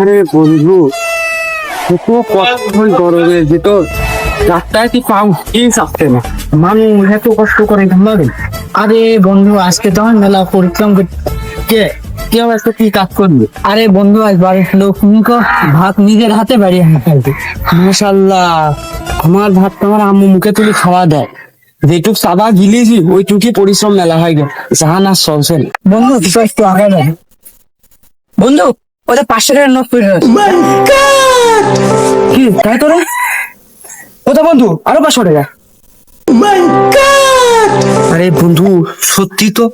আরে বন্ধু কত কষ্ট গরমের ভিতর রাস্তায় কি পাও কি না। মানুষ এত কষ্ট করে ঘুমাবে? আরে বন্ধু আজকে তো মেলা পরিশ্রম করছে কি তো কি কাজ করবে? আরে বন্ধু আজ বাড়ির লোক ভাত নিজের হাতে বাড়িয়ে খাইবে মাশাল্লাহ আমার ভাত তো আমার আম্মু মুখে তুলে খাওয়া দেয়। যেটুক সাদা গিলিয়েছি ওইটুকি পরিশ্রম মেলা হয়ে গেল। জাহান আর চলছে বন্ধু কিছু একটু আগে বন্ধু ওদের পাঁচশো টাকার নোট পড়ে রয়েছে। কি? তাই তোরে কোথায় বন্ধু আরও পাঁচশো টাকা। আরে বন্ধু সত্যি তো?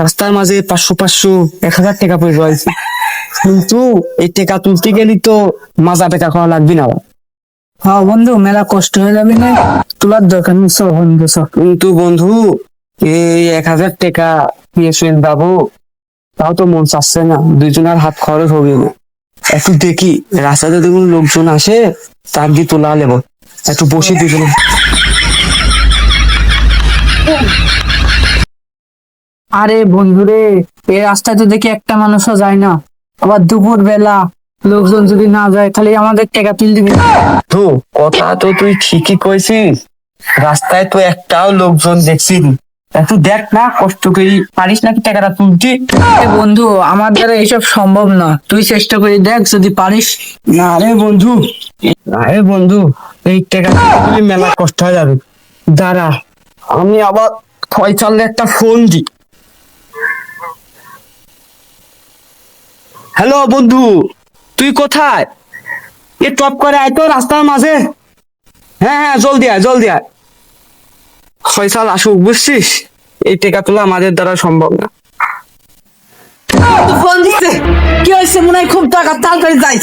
রাস্তার মাঝে পাঁচশো পাঁচশো এক হাজার টাকা পড়ে রয়েছে। কিন্তু এই টাকা তুলতে গেলি তো মাজা টাকা খাওয়া লাগবে না। হ্যাঁ বন্ধু মেলা কষ্ট হয়ে যাবে না? তোলার দরকার নেই সব বন্ধু সব কিন্তু বন্ধু এই এক হাজার টাকা শুয়ে যাব তাও তো মন চাচ্ছে না দুজনের হাত খরচ হবে না একটু দেখি রাস্তাতে দেখুন লোকজন আসে তার দিয়ে তোলা নেব একটু বসে দুজনে আরে বন্ধুরে এই রাস্তায় তো দেখি একটা মানুষও যায় না। আবার দুপুর বেলা লোকজন যদি না যায় তাহলে আমাদের টাকা তুল দিবি। তো কথা তো তুই ঠিকই কইছিস। রাস্তায় তো একটাও লোকজন দেখছি একটু দেখ না কষ্ট করি পারিস নাকি টাকাটা তুলতে বন্ধু আমার দ্বারা এইসব সম্ভব না। তুই চেষ্টা করে দেখ যদি পারিস। না রে বন্ধু। না রে বন্ধু এই টাকা মেলা কষ্ট হয়ে যাবে। দাঁড়া আমি আবার ফয়সালে একটা ফোন দি। হ্যালো বন্ধু তুই কোথায়? এ টপ করে আয় তো রাস্তার মাঝে। হ্যাঁ হ্যাঁ জলদি আয় জলদি আয়। ফয়সাল আসুক বুঝছিস? এই টাকা তোলা আমাদের দ্বারা সম্ভব না। ফোন দিচ্ছে কি হয়েছে? মনে হয় খুব টাকা তাড়াতাড়ি যাই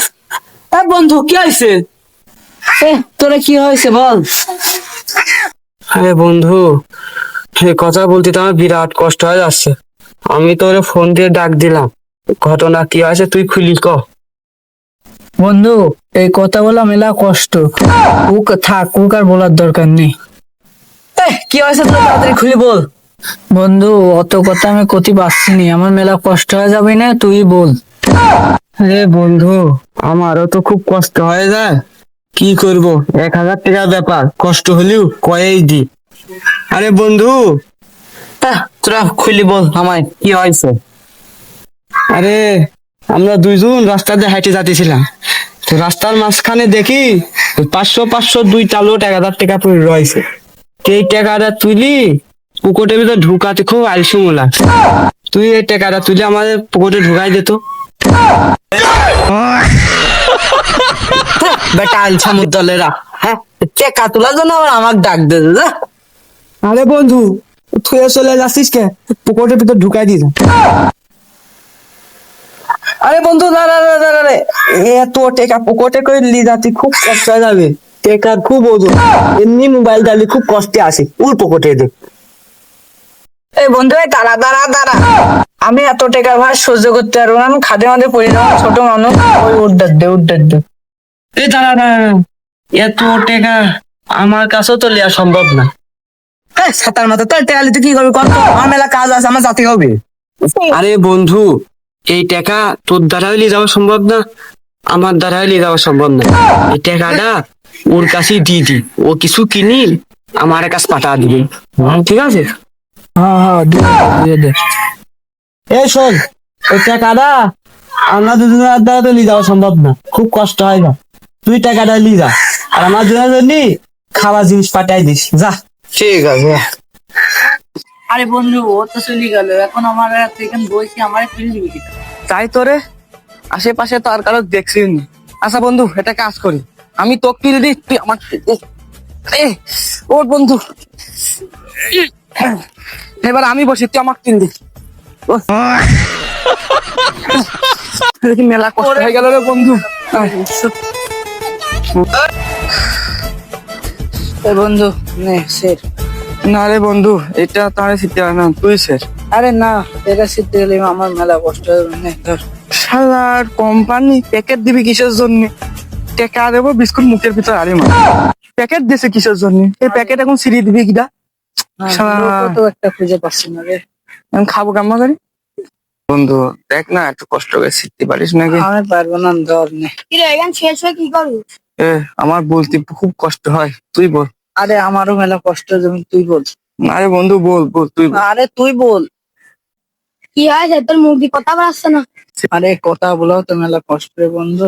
এ বন্ধু কি হয়েছে? তোরা কি হয়েছে বল। আরে বন্ধু এ কথা বলতে তো আমার বিরাট কষ্ট হয়ে যাচ্ছে। আমি তোরে ফোন দিয়ে ডাক দিলাম। ঘটনা কি আছে তুই খুলি ক। বন্ধু এই কথা বলা মেলা কষ্ট। উক থাক উক আর বলার দরকার নেই। কি হয়েছে তোর? তাড়াতাড়ি খুলে বল। বন্ধু অত কথা আমি কতি পারছি নি আমার মেলা কষ্ট হয়ে যাবে না তুই বল। আরে বন্ধু আমারও তো খুব কষ্ট হয়ে যায়। কি করব? এক হাজার টাকার ব্যাপার কষ্ট হলেও কয়েই দি। আরে বন্ধু! তোরা খুলি বল আমায় কি হয়েছে? আরে আমরা দুইজন রাস্তা দিয়ে হাইটে যাতেছিলাম তো রাস্তার মাঝখানে দেখি পাঁচশো পাঁচশো দুইটা লোট এক হাজার টাকা পড়ে রয়েছে। এই টাকাটা তুলি পুকুরের ভিতরে ঢুকাতে খুব আলসি মোলা তুই এই টাকাটা তুলে আমাদের পুকুরে ঢুকাই দিত বেটা আলছামুর দলেরা হ্যাঁ? চেকা তোলার জন্য আবার আমাকে ডাক দে আরে বন্ধু তুই চলে যাচ্ছিস কে? পুকুরের ভিতর ঢুকাই দিত আরে বন্ধু না না, না এত টেকা পকেটে করে লি যাতে খুব কষ্ট যাবে। টেকার খুব ওজন। এমনি মোবাইল ডালি খুব কষ্টে আসে। উল পকেটে দে। এই বন্ধু এই দাঁড়া দাঁড়া দাঁড়া। আমি এত টাকা ভাই সহ্য করতে পারব না। আমি খাদে মাদে পড়ে যাব ছোট মানুষ। ওই উড্ডার দে উড্ডার দে। এ দাঁড়া না এত টাকা আমার কাছেও তো নেওয়া সম্ভব না। হ্যাঁ সাতার মাথা তোর টেয়ালি তুই কি করবি কত আমার মেলা কাজ আছে আমার জাতি হবে। আরে বন্ধু এই টাকা তোর দ্বারাই নিয়ে যাওয়া সম্ভব না। আমার দ্বারাই নিয়ে যাওয়া সম্ভব না। এই টাকাটা ওর কাছে দিয়ে দি ও কিছু কিনি আমার কাছে পাঠা দিবে। ঠিক আছে? হ্যাঁ হ্যাঁ দিয়ে দে, এই শোন ওই টাকাটা আমরা দুজনের দ্বারা তো নিয়ে যাওয়া সম্ভব না। খুব কষ্ট হয় না। তুই টাকাটা নিয়ে যা। আর আমার দুজনের জন্য খাওয়া জিনিস পাঠাই দিস। যা। ঠিক আছে। আরে বন্ধু ও তো চলে গেল। এখন আমার এখানে বইছি আমার ফিরে দিবি কি? তাই তোরে? আশেপাশে তো আর কারও দেখছি আচ্ছা বন্ধু এটা কাজ করি। আমি তোকে কিনে দিই তুই আমার এ, ও বন্ধু। এবার আমি বসি তুই আমাকে কিন দি মেলা কষ্ট হয়ে গেল রে বন্ধু। এ বন্ধু নে সের। না রে বন্ধু এটা শিখতে হয় না তুই স্যার আরে না এটা শিখতে গেলে আমার মেলা কষ্ট হবে শালার কোম্পানি প্যাকেট দিবি কিসের জন্য? টাকা দেবো বিস্কুট মুখের ভিতর আরে মা। প্যাকেট দিছে কিসের জন্য? এই প্যাকেট এখন সিঁড়ি দিবি কিটা হ্যাঁ, তো একটা খুঁজে পাচ্ছি না রে। আমি খাব কাম্মা করি? বন্ধু দেখ না একটু কষ্ট করে শিখতে পারিস নাকি? আমি পারব না ধর নে। কিরে এখান শেষ হয়ে কি করবি? এ আমার বলতে খুব কষ্ট হয়। তুই বল। আরে আমারও মেলা কষ্ট তুমি তুই বল। আরে বন্ধু বল বল তুই আরে তুই বল। কি হয়েছে? তোর মুখ দিয়ে কথা বলাচ্ছে না। আরে কথা বলাও তো মেলা কষ্ট রে বন্ধু।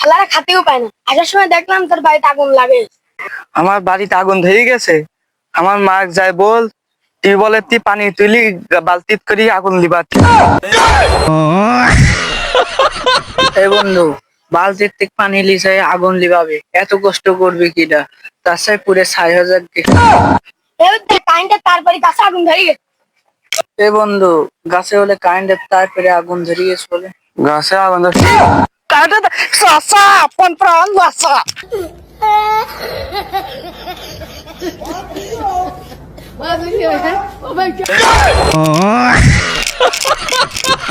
খেলারা খাতেও পায় না। আসার সময় দেখলাম তোর বাড়িতে আগুন লাগে। আমার বাড়িতে আগুন ধরে গেছে। আমার মা যায় বল টিউবওয়েলের তি পানি তুলি বালতিত করি আগুন লিবার এই বন্ধু বালতির থেকে পানি লিসাই আগুন লিবাবে। এত কষ্ট করবে কিটা তার সাথে পুরে ছাই হাজার তারপরে কাছে আগুন ধরে গেছে। এ বন্ধু গাছে হলে কারেন্টের তারপরে আগুন ধরে গেছে বলে গাছে আগুন ধরে কাটা সাসা আপন প্রাণ লাসা